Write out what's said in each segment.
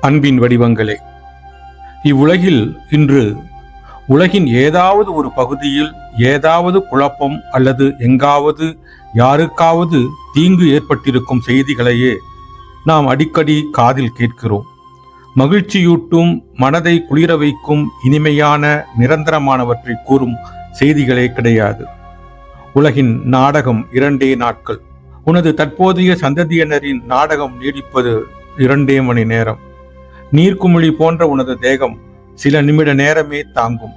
அன்பின் வடிவங்களே இவ்வுலகில் இன்று உலகின் ஏதாவது ஒரு பகுதியில் ஏதாவது குழப்பம் அல்லது எங்காவது யாருக்காவது தீங்கு ஏற்பட்டிருக்கும் செய்திகளையே நாம் அடிக்கடி காதில் கேட்கிறோம். மகிழ்ச்சியூட்டும் மனதை குளிர வைக்கும் இனிமையான நிரந்தரமானவற்றை கூறும் செய்திகளே கிடையாது. உலகின் நாடகம் இரண்டே நாட்கள். உனது தற்போதைய சந்ததியினரின் நாடகம் நீடிப்பது இரண்டே மணி நேரம். நீர்க்குமிழி போன்ற உனது தேகம் சில நிமிட நேரமே தாங்கும்.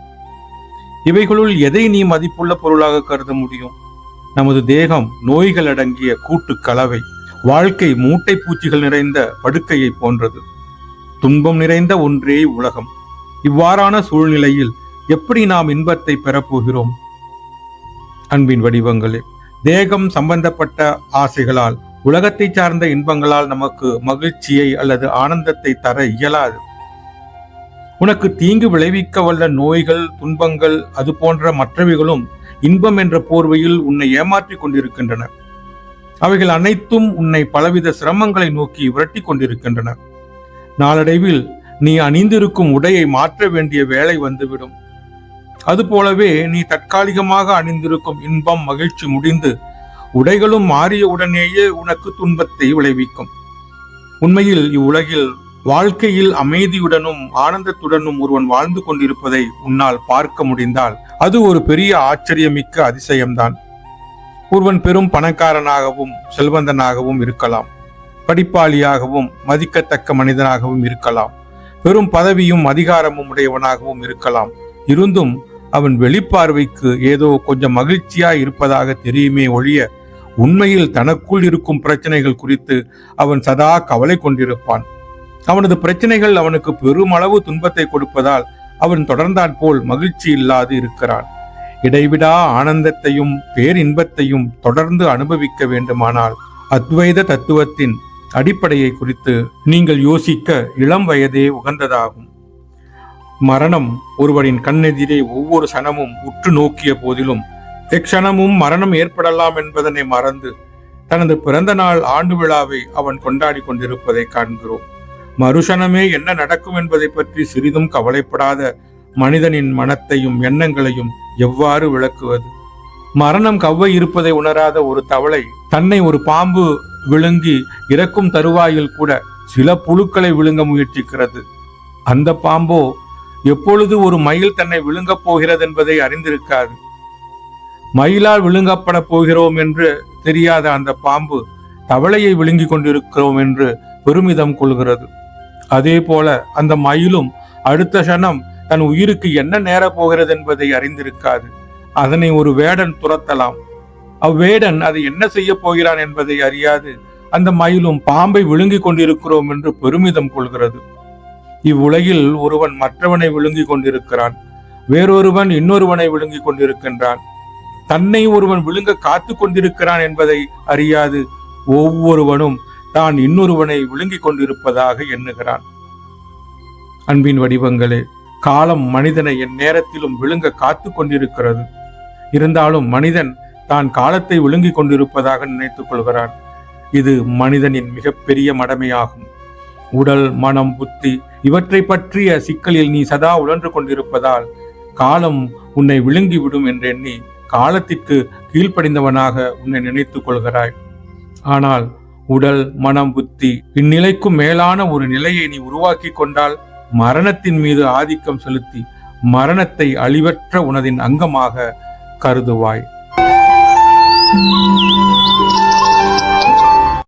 இவைகளுள் எதை நீ மதிப்புள்ள பொருளாக கருத முடியும்? நமது தேகம் நோய்கள் அடங்கிய கூட்டு கலவை வாழ்க்கை மூட்டை பூச்சிகள் நிறைந்த படுக்கையை போன்றது. துன்பம் நிறைந்த ஒன்றே உலகம். இவ்வாறான சூழ்நிலையில் எப்படி நாம் இன்பத்தை பெறப்போகிறோம் அன்பின் வடிவங்களே தேகம் சம்பந்தப்பட்ட ஆசைகளால் உலகத்தை சார்ந்த இன்பங்களால் நமக்கு மகிழ்ச்சியை அல்லது ஆனந்தத்தை தர இயலாது. உனக்கு தீங்கு விளைவிக்க வல்ல நோய்கள் துன்பங்கள் அது போன்ற மற்றவைகளும் இன்பம் என்ற போர்வையில் உன்னை ஏமாற்றிக் கொண்டிருக்கின்றன. அவைகள் அனைத்தும் உன்னை பலவித சிரமங்களை நோக்கி விரட்டி கொண்டிருக்கின்றன. நாளடைவில் நீ அணிந்திருக்கும் உடையை மாற்ற வேண்டிய வேலை வந்துவிடும். அதுபோலவே நீ தற்காலிகமாக அணிந்திருக்கும் இன்பம் மகிழ்ச்சி முடிந்து உடைகளும் மாறிய உடனேயே உனக்கு துன்பத்தை விளைவிக்கும். உண்மையில் இவ்வுலகில் வாழ்க்கையில் அமைதியுடனும் ஆனந்தத்துடனும் ஒருவன் வாழ்ந்து கொண்டிருப்பதை உன்னால் பார்க்க முடிந்தால் அது ஒரு பெரிய ஆச்சரியமிக்க அதிசயம்தான். ஒருவன் பெரும் பணக்காரனாகவும் செல்வந்தனாகவும் இருக்கலாம். படிப்பாளியாகவும் மதிக்கத்தக்க மனிதனாகவும் இருக்கலாம். பெரும் பதவியும் அதிகாரமும் உடையவனாகவும் இருக்கலாம். இருந்தும் அவன் வெளிப்பார்வைக்கு ஏதோ கொஞ்சம் மகிழ்ச்சியா இருப்பதாக தெரியுமே ஒழிய உண்மையில் தனக்குள் இருக்கும் பிரச்சனைகள் குறித்து அவன் சதா கவலை கொண்டிருப்பான். அவனது பிரச்சனைகள் அவனுக்கு பெருமளவு துன்பத்தை கொடுப்பதால் அவன் தொடர்ந்தான் போல் மகிழ்ச்சி இல்லாது இருக்கிறான். இடைவிடா ஆனந்தத்தையும் பேரின்பத்தையும் தொடர்ந்து அனுபவிக்க வேண்டுமானால் அத்வைத தத்துவத்தின் அடிப்படையை குறித்து நீங்கள் யோசிக்க இளம் வயதே உகந்ததாகும். மரணம் ஒருவரின் கண்ணெதிரே ஒவ்வொரு சனமும் உற்று நோக்கிய போதிலும் எக்ஷணமும் மரணம் ஏற்படலாம் என்பதனை மறந்து தனது பிறந்த நாள் ஆண்டு விழாவை அவன் கொண்டாடி கொண்டிருப்பதை காண்கிறோம். மறுஷணமே என்ன நடக்கும் என்பதை பற்றி சிறிதும் கவலைப்படாத மனிதனின் மனத்தையும் எண்ணங்களையும் எவ்வாறு விளக்குவது? மரணம் கவ்வை இருப்பதை உணராத ஒரு தவளை தன்னை ஒரு பாம்பு விழுங்கி இறக்கும் தருவாயில் கூட சில புழுக்களை விழுங்க முயற்சிக்கிறது. அந்த பாம்போ எப்பொழுது ஒரு மயில் தன்னை விழுங்கப் போகிறது என்பதை அறிந்திருக்காது. மயிலால் விழுங்கப்பட போகிறோம் என்று தெரியாத அந்த பாம்பு தவளையை விழுங்கிக் கொண்டிருக்கிறோம் என்று பெருமிதம் கொள்கிறது. அதே போல அந்த மயிலும் அடுத்த கணம் தன் உயிருக்கு என்ன நேரப் போகிறது என்பதை அறிந்திருக்காது. அதனை ஒரு வேடன் துரத்தலாம். அவ்வேடன் அது என்ன செய்ய போகிறான் என்பதை அறியாது. அந்த மயிலும் பாம்பை விழுங்கிக் கொண்டிருக்கிறோம் என்று பெருமிதம் கொள்கிறது. இவ்வுலகில் ஒருவன் மற்றவனை விழுங்கிக் கொண்டிருக்கிறான். வேறொருவன் இன்னொருவனை விழுங்கிக் கொண்டிருக்கின்றான். தன்னை ஒருவன் விழுங்க காத்து கொண்டிருக்கிறான் என்பதை அறியாது ஒவ்வொருவனும் தான் இன்னொருவனை விழுங்கிக் கொண்டிருப்பதாக எண்ணுகிறான். அன்பின் வடிவங்களே காலம் மனிதனை என் நேரத்திலும் விழுங்க காத்து கொண்டிருக்கிறது. இருந்தாலும் மனிதன் தான் காலத்தை விழுங்கிக் கொண்டிருப்பதாக நினைத்துக் கொள்கிறான். இது மனிதனின் மிகப்பெரிய மடமையாகும். உடல் மனம் புத்தி இவற்றை பற்றிய சிக்கலில் நீ சதா உழன்று கொண்டிருப்பதால் காலம் உன்னை விழுங்கிவிடும் என்றெண்ணி காலத்திற்கு கீழ்ப்படிந்தவனாக உன்னை நினைத்துக் கொள்கிறாய். ஆனால் உடல் மனம் புத்தி இந்நிலைக்கும் மேலான ஒரு நிலையை நீ உருவாக்கி கொண்டால் மரணத்தின் மீது ஆதிக்கம் செலுத்தி மரணத்தை அழிவற்ற உனதின் அங்கமாக கருதுவாய்.